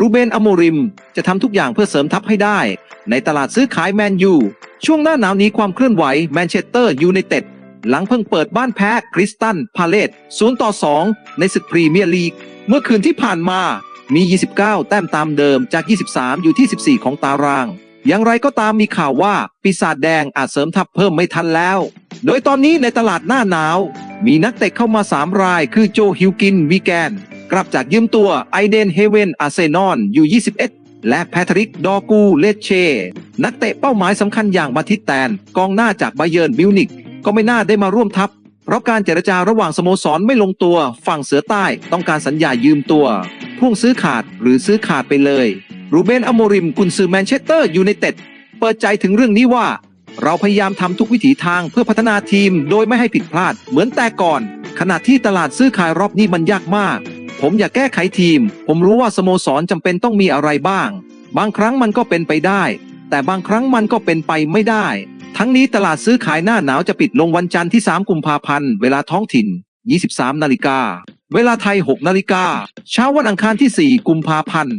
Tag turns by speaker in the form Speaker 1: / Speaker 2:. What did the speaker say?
Speaker 1: รูเบนอโมริมจะทำทุกอย่างเพื่อเสริมทัพให้ได้ ในตลาดซื้อขายแมนยู ช่วงหน้าหนาวนี้ความเคลื่อนไหวแมนเชสเตอร์ยูไนเต็ดหลังเพิ่งเปิดบ้านแพ้คริสตัน พาเลต0ต่อ 2 ในศึกพรีเมียร์ลีก เมื่อคืนที่ผ่านมามี 29 แต้มตามเดิมจาก 23 อยู่ที่ 14 ของตาราง อย่างไรก็ตามมีข่าวว่าปีศาจแดงอาจเสริมทัพเพิ่มไม่ทันแล้ว โดยตอนนี้ในตลาดหน้าหนาว มีนักเตะเข้ามา 3 ราย คือโจฮิวกินวีแกน กลับจากยืมตัวไอเดนเฮเวนอาเซนอลอยู่ 21 และแพทริก ดอกูเลเช นักเตะเป้าหมายสำคัญอย่างมาทิตแตน กองหน้าจากไบเยิร์นมิวนิกก็ไม่น่าได้มาร่วมทัพ เพราะการเจรจาระหว่างสโมสรไม่ลงตัวฝั่งเสือใต้ต้องการสัญญายืมตัวพ่วงซื้อขาดหรือซื้อขาดไปเลย รูเบนอโมริมกุนซือแมนเชสเตอร์ยูไนเต็ดเปิดใจถึงเรื่องนี้ว่า เราพยายามทำทุกวิถีทางเพื่อพัฒนาทีมโดยไม่ให้ผิดพลาดเหมือนแต่ก่อน ขณะที่ตลาดซื้อขายรอบนี้มันยากมาก ผมอยากแก้ไขทีม ผมรู้ว่าสโมสรจำเป็นต้องมีอะไรบ้าง บางครั้งมันก็เป็นไปได้ แต่บางครั้งมันก็เป็นไปไม่ได้ ทั้งนี้ตลาดซื้อขายหน้าหนาวจะปิดลงวันจันทร์ที่ 3 กุมภาพันธ์เวลาท้องถิ่น 23 นาฬิกา เวลาไทย 6 นาฬิกา เช้าวันอังคารที่ 4 กุมภาพันธ์